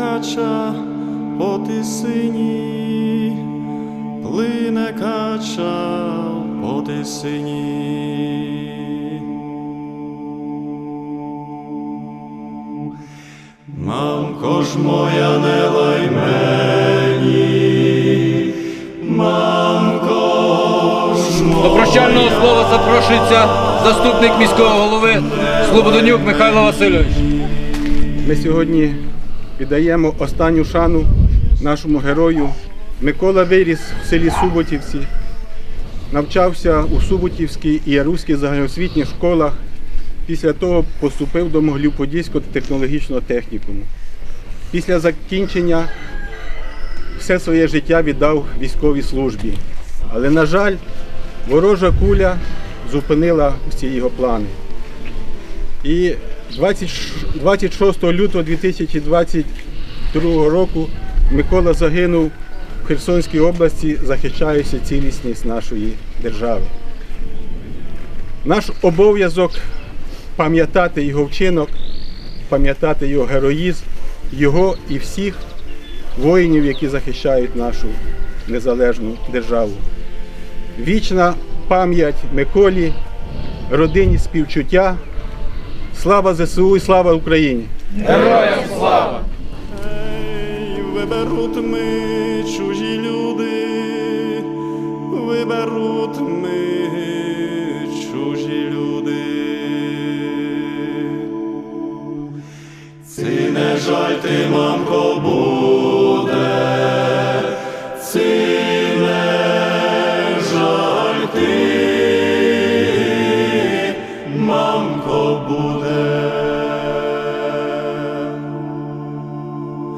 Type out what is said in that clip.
кача по тисині, плине кача по тисині. Мамко ж моя, не лай мені, мамко ж моя. До прощального слова запрошується заступник міського голови Слободонюк Михайло Васильович. Ми сьогодні віддаємо останню шану нашому герою. Микола виріс в селі Суботівці, навчався у Суботівській і Яруській загальноосвітніх школах. Після того поступив до Могилів-Подільського технологічного технікуму. Після закінчення все своє життя віддав військовій службі. Але, на жаль, ворожа куля зупинила всі його плани. І 20 26 лютого 2022 року Микола загинув в Херсонській області, захищаючи цілісність нашої держави. Наш обов'язок пам'ятати його вчинок, пам'ятати його героїзм, його і всіх воїнів, які захищають нашу незалежну державу. Вічна пам'ять Миколі, родині співчуття. Слава ЗСУ і слава Україні! Героям Ей, виберуть ми чужі люди, виберуть ми чужі люди. Ці не жаль ти, мамко,